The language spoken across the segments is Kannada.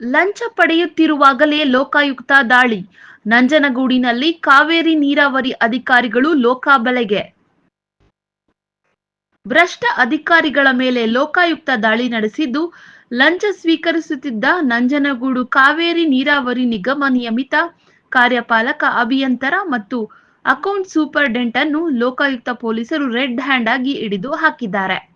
ಲಂಚ ಪಡೆಯುತ್ತಿರುವಾಗಲೇ ಲೋಕಾಯುಕ್ತ ದಾಳಿ. ನಂಜನಗೂಡಿನಲ್ಲಿ ಕಾವೇರಿ ನೀರಾವರಿ ಅಧಿಕಾರಿಗಳು ಲೋಕಾಬಲೆಗೆ. ಭ್ರಷ್ಟ ಅಧಿಕಾರಿಗಳ ಮೇಲೆ ಲೋಕಾಯುಕ್ತ ದಾಳಿ ನಡೆಸಿದ್ದು, ಲಂಚ ಸ್ವೀಕರಿಸುತ್ತಿದ್ದ ನಂಜನಗೂಡು ಕಾವೇರಿ ನೀರಾವರಿ ನಿಗಮ ನಿಯಮಿತ ಕಾರ್ಯಪಾಲಕ ಅಭಿಯಂತರ ಮತ್ತು ಅಕೌಂಟ್ ಸೂಪರ್ಡೆಂಟ್ ಅನ್ನು ಲೋಕಾಯುಕ್ತ ಪೊಲೀಸರು ರೆಡ್ ಹ್ಯಾಂಡ್ ಆಗಿ ಹಿಡಿದು ಹಾಕಿದ್ದಾರೆ.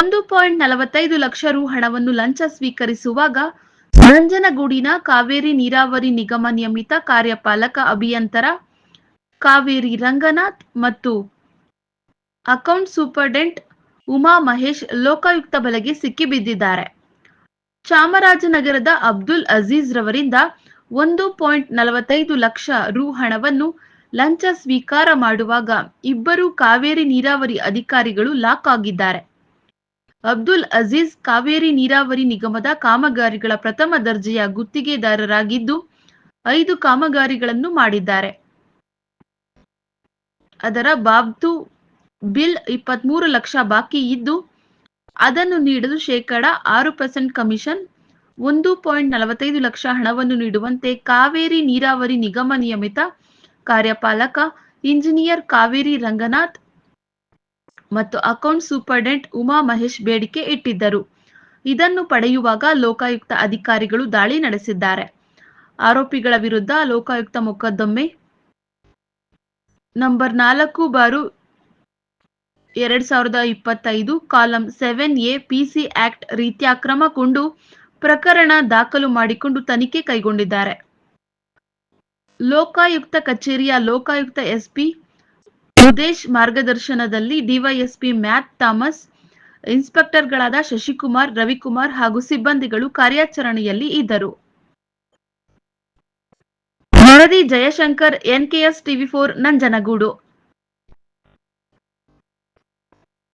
ಒಂದು ಪಾಯಿಂಟ್ ನಲವತ್ತೈದು ಲಕ್ಷ ರು ಹಣವನ್ನು ಲಂಚ ಸ್ವೀಕರಿಸುವಾಗ ನಂಜನಗೂಡಿನ ಕಾವೇರಿ ನೀರಾವರಿ ನಿಗಮ ನಿಯಮಿತ ಕಾರ್ಯಪಾಲಕ ಅಭಿಯಂತರ ಕಾವೇರಿ ರಂಗನಾಥ್ ಮತ್ತು ಅಕೌಂಟ್ ಸೂಪರ್ಡೆಂಟ್ ಉಮಾ ಮಹೇಶ್ ಲೋಕಾಯುಕ್ತ ಬಲೆಗೆ ಸಿಕ್ಕಿಬಿದ್ದಿದ್ದಾರೆ ಚಾಮರಾಜನಗರದ ಅಬ್ದುಲ್ ಅಜೀಜ್ ರವರಿಂದ ಒಂದು ಪಾಯಿಂಟ್ ನಲವತ್ತೈದು ಲಕ್ಷ ರು ಹಣವನ್ನು ಲಂಚ ಸ್ವೀಕಾರ ಮಾಡುವಾಗ ಇಬ್ಬರು ಕಾವೇರಿ ನೀರಾವರಿ ಅಧಿಕಾರಿಗಳು ಲಾಕ್ ಆಗಿದ್ದಾರೆ. ಅಬ್ದುಲ್ ಅಜೀಜ್ ಕಾವೇರಿ ನೀರಾವರಿ ನಿಗಮದ ಕಾಮಗಾರಿಗಳ ಪ್ರಥಮ ದರ್ಜೆಯ ಗುತ್ತಿಗೆದಾರರಾಗಿದ್ದು ಐದು ಕಾಮಗಾರಿಗಳನ್ನು ಮಾಡಿದ್ದಾರೆ. ಅದರ ಬಾಬ್ತು ಬಿಲ್ ಇಪ್ಪತ್ಮೂರು ಲಕ್ಷ ಬಾಕಿ ಇದ್ದು, ಅದನ್ನು ನೀಡಲು ಶೇಕಡ ಆರು ಪರ್ಸೆಂಟ್ ಕಮಿಷನ್ ಒಂದು ಪಾಯಿಂಟ್ ನಲವತ್ತೈದು ಲಕ್ಷ ಹಣವನ್ನು ನೀಡುವಂತೆ ಕಾವೇರಿ ನೀರಾವರಿ ನಿಗಮ ನಿಯಮಿತ ಕಾರ್ಯಪಾಲಕ ಇಂಜಿನಿಯರ್ ಕಾವೇರಿ ರಂಗನಾಥ್ ಮತ್ತು ಅಕೌಂಟ್ ಸೂಪರ್ಡೆಂಟ್ ಉಮಾ ಮಹೇಶ್ ಬೇಡಿಕೆ ಇಟ್ಟಿದ್ದರು. ಇದನ್ನು ಪಡೆಯುವಾಗ ಲೋಕಾಯುಕ್ತ ಅಧಿಕಾರಿಗಳು ದಾಳಿ ನಡೆಸಿದ್ದಾರೆ. ಆರೋಪಿಗಳ ವಿರುದ್ಧ ಲೋಕಾಯುಕ್ತ ಮೊಕದ್ದಮೆ ನಂಬರ್ ನಾಲ್ಕು ಬಾರು ಎರಡ್ ಸಾವಿರದ ಇಪ್ಪತ್ತೈದು column seven A PC act ಕ್ರಮ ಕೊಂಡು ಪ್ರಕರಣ ದಾಖಲು ಮಾಡಿಕೊಂಡು ತನಿಖೆ ಕೈಗೊಂಡಿದ್ದಾರೆ. ಲೋಕಾಯುಕ್ತ ಕಚೇರಿಯ ಲೋಕಾಯುಕ್ತ ಎಸ್ಪಿ ಉದೇಶ್ ಮಾರ್ಗದರ್ಶನದಲ್ಲಿ ಡಿವೈಎಸ್ಪಿ ಮ್ಯಾಥ್ ಥಾಮಸ್, ಇನ್ಸ್ಪೆಕ್ಟರ್ಗಳಾದ ಶಶಿಕುಮಾರ್, ರವಿಕುಮಾರ್ ಹಾಗೂ ಸಿಬ್ಬಂದಿಗಳು ಕಾರ್ಯಾಚರಣೆಯಲ್ಲಿ ಇದ್ದರು. ವರದಿ Jayashankar, NKS TV four, Nanjangud.